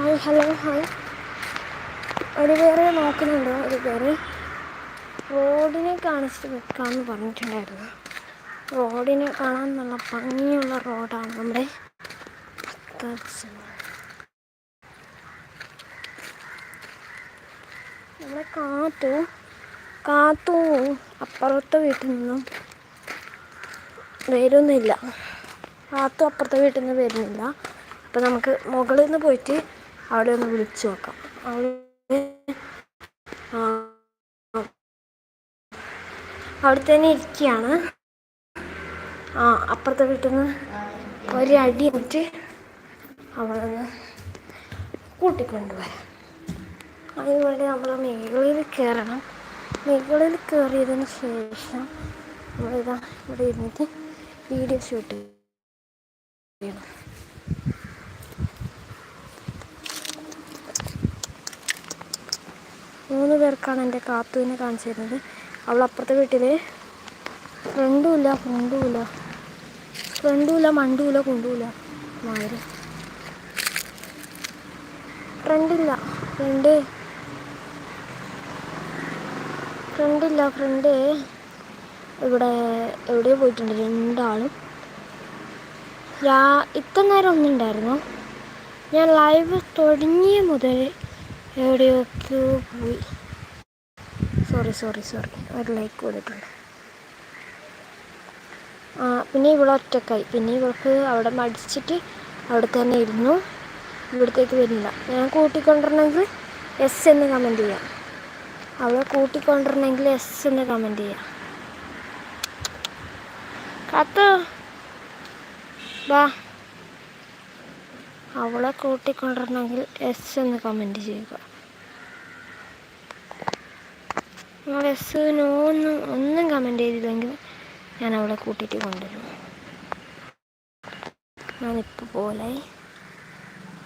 Hi hello hi. ഒരു പേര് നോക്കുന്നുണ്ട്? ഒരു പേര്. റോഡിനെ കാണിച്ചിട്ട് വെക്കാമെന്ന് പറഞ്ഞിട്ടുണ്ടായിരുന്നു. റോഡിനെ കാണാൻ നല്ല ഭംഗിയുള്ള റോഡാണ് നമ്മുടെ നമ്മുടെ കാത്തു കാത്തു അപ്പുറത്തെ വീട്ടിൽ നിന്നും വരുന്നില്ല. കാത്തു അപ്പുറത്തെ വീട്ടിൽ നിന്ന് വരുന്നില്ല. അപ്പം നമുക്ക് മുകളിൽ നിന്ന് പോയിട്ട് അവിടെ ഒന്ന് വിളിച്ചു നോക്കാം. അവിടെ അവിടെ തന്നെ ഇരിക്കുകയാണ്. ആ അപ്പുറത്തെ വീട്ടിൽ നിന്ന് ഒരു അടി എന്നിട്ട് നിന്ന് കൂട്ടിക്കൊണ്ടുവരാം അതിനുവേണ്ടി നമ്മൾ മേഖലയിൽ കയറണം. മേഖലയിൽ കയറിയതിന് ശേഷം നമ്മളിതാ ഇവിടെ ഇരുന്നിട്ട് വീഡിയോ ഷൂട്ട് ചെയ്യണം. മൂന്ന് പേർക്കാണ് എന്റെ കാത്തുവിനെ കാണിച്ചു തരുന്നത് അവൾ അപ്പുറത്തെ വീട്ടിൽ ഫ്രണ്ടുമില്ല ഫ്രണ്ടുമില്ല ഫ്രണ്ടുമില്ല മണ്ടുമില്ല കൊണ്ടുമില്ല. മാതിരി. ഫ്രണ്ടില്ല ഫ്രണ്ട്. ഫ്രണ്ടില്ല ഫ്രണ്ട്. ഇവിടെ എവിടെയോ പോയിട്ടുണ്ട് രണ്ടാളും. രാ ഇത്ര നേരം ഒന്നുണ്ടായിരുന്നു? ഞാൻ ലൈവ് തുടങ്ങിയ മുതൽ എവിടെയൊക്കെയോ പോയി. സോറി സോറി സോറി ഒരു ലൈക്ക് കൊടുത്തിട്ടുണ്ട്. പിന്നെ ഇവിടെ ഒറ്റക്കായി പിന്നെ ഇവൾക്ക് അവിടെ മടിച്ചിട്ട് അവിടെ തന്നെ ഇരുന്നു. ഇവിടത്തേക്ക് വരുന്നില്ല ഞാൻ കൂട്ടിക്കൊണ്ടിരണമെങ്കിൽ എസ് എന്ന് കമന്റ് ചെയ്യാം. അവളെ കൂട്ടിക്കൊണ്ടിരണമെങ്കിൽ എസ് എന്ന് കമന്റ് ചെയ്യാം. കത്ത്. വാ. അവളെ കൂട്ടിക്കൊണ്ടിരണമെങ്കിൽ എസ് എന്ന് കമന്റ് ചെയ്യുക. നിങ്ങൾ എസ് നോ ഒന്നും ഒന്നും കമന്റ് ചെയ്തില്ലെങ്കിൽ ഞാൻ അവളെ കൂട്ടിയിട്ട് കൊണ്ടുവരും. ഞാനിപ്പോൾ പോലെ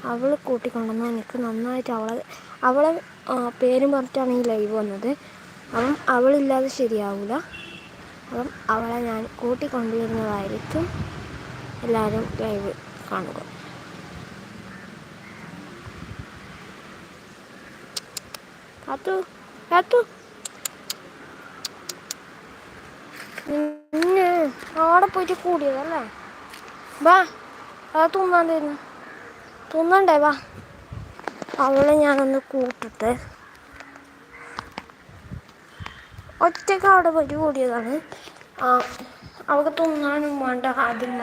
അവൾ കൂട്ടിക്കൊണ്ടുവന്നാൽ എനിക്ക് നന്നായിട്ട് അവളെ അവളെ പേരും പറഞ്ഞിട്ടാണ് ഈ ലൈവ് വന്നത്. അപ്പം അവളില്ലാതെ ശരിയാവില്ല അപ്പം അവളെ ഞാൻ കൂട്ടിക്കൊണ്ടുവരുന്നതായിരിക്കും എല്ലാവരും ലൈവ് കാണുക. കാത്തു കാത്തു പിന്നെ അവിടെ പോയിട്ട് കൂടിയതല്ലേ വാ അത് തിന്നാണ്ടിരുന്നു തിന്നണ്ടേ വാ. അവളെ ഞാനൊന്ന് കൂട്ടട്ടെ. ഒറ്റയ്ക്ക് അവിടെ പോയിട്ട് കൂടിയതാണ്. അവൾക്ക് തിന്നാനും വേണ്ട ആദ്യം